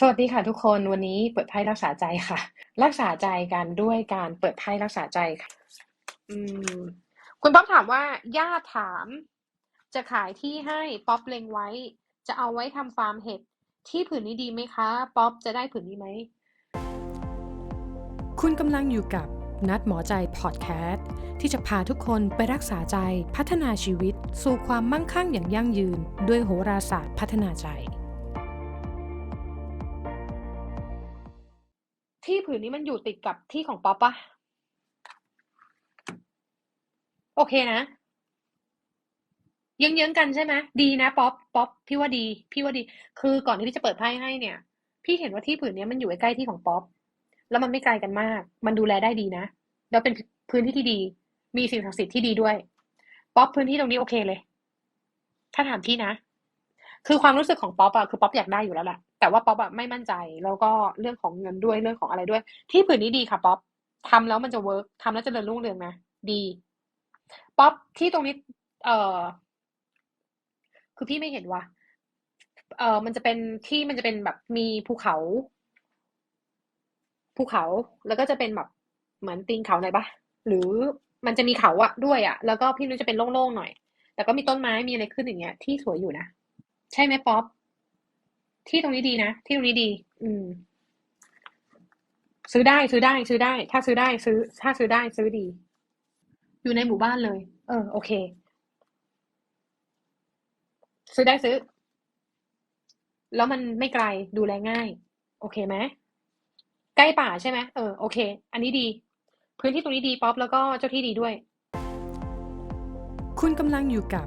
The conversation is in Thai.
สวัสดีค่ะทุกคนวันนี้เปิดไพ่รักษาใจค่ะ รักษาใจกันด้วยการเปิดไพ่รักษาใจค่ะ อืม คุณป๊อปถามว่าญาติถาม จะขายที่ให้ป๊อปเล็งไว้ จะเอาไว้ทำฟาร์มเห็ดที่ผืนนี้ดีไหมคะ ป๊อปจะได้ผืนนี้ไหม คุณกำลังอยู่กับนัดหมอใจพอดแคสต์ที่จะพาทุกคนไปรักษาใจพัฒนาชีวิต สู่ความมั่งคั่งอย่างยั่งยืน ด้วยโหราศาสตร์พัฒนาใจ ที่ผืนนี้มันอยู่ติดกับที่ของป๊อปปะโอเคนะเยื้องๆกันใช่ไหมดีนะป๊อปป๊อปพี่ว่าดี พี่ว่าดี คือก่อนที่พี่จะเปิดไพ่ให้เนี่ย พี่เห็นว่าที่ผืนนี้มันอยู่ใกล้ที่ของป๊อปแล้วมันไม่ไกลกันมาก มันดูแลได้ดีนะแล้วเป็นพื้นที่ที่ดี มีสิ่งศักดิ์สิทธิ์ที่ดีด้วย ป๊อปพื้นที่ตรงนี้โอเคเลย ถ้าถามพี่นะ คือความรู้สึกของป๊อปอะคือป๊อปอยากได้อยู่แล้วแหละ แต่ว่าป๊อปอะไม่มั่นใจ แล้วก็เรื่องของเงินด้วยเรื่องของอะไรด้วย ที่ผืนนี้ดีค่ะป๊อปทำแล้วมันจะเวิร์กทำแล้วจะเริญรุ่งเรืองนะดีป๊อปที่ตรงนี้ เออคือพี่ไม่เห็นว่าเออมันจะเป็นที่มันจะเป็นแบบมีภูเขา ภูเขาแล้วก็จะเป็นแบบเหมือนตีนเขาหน่อยปะหรือมันจะมีเขาอะด้วยอะแล้วก็พี่นุ้ยจะเป็นโล่งๆหน่อย แต่ก็มีต้นไม้มีอะไรขึ้นอย่างเงี้ย ที่สวยอยู่นะ ใช่ไหมป๊อป ที่ตรงนี้ดีนะ ที่ตรงนี้ดี อืม ซื้อได้ซื้อได้ ซื้อได้ ถ้าซื้อได้ซื้อ ถ้าซื้อได้ซื้อดี อยู่ในหมู่บ้านเลย เออ โอเค ซื้อได้ซื้อ แล้วมันไม่ไกลดูแลง่าย โอเคไหมใกล้ป่าใช่ไหมเออโอเค อันนี้ดี พื้นที่ตรงนี้ดีป๊อปแล้วก็เจ้าที่ดีด้วย คุณกำลังอยู่กับ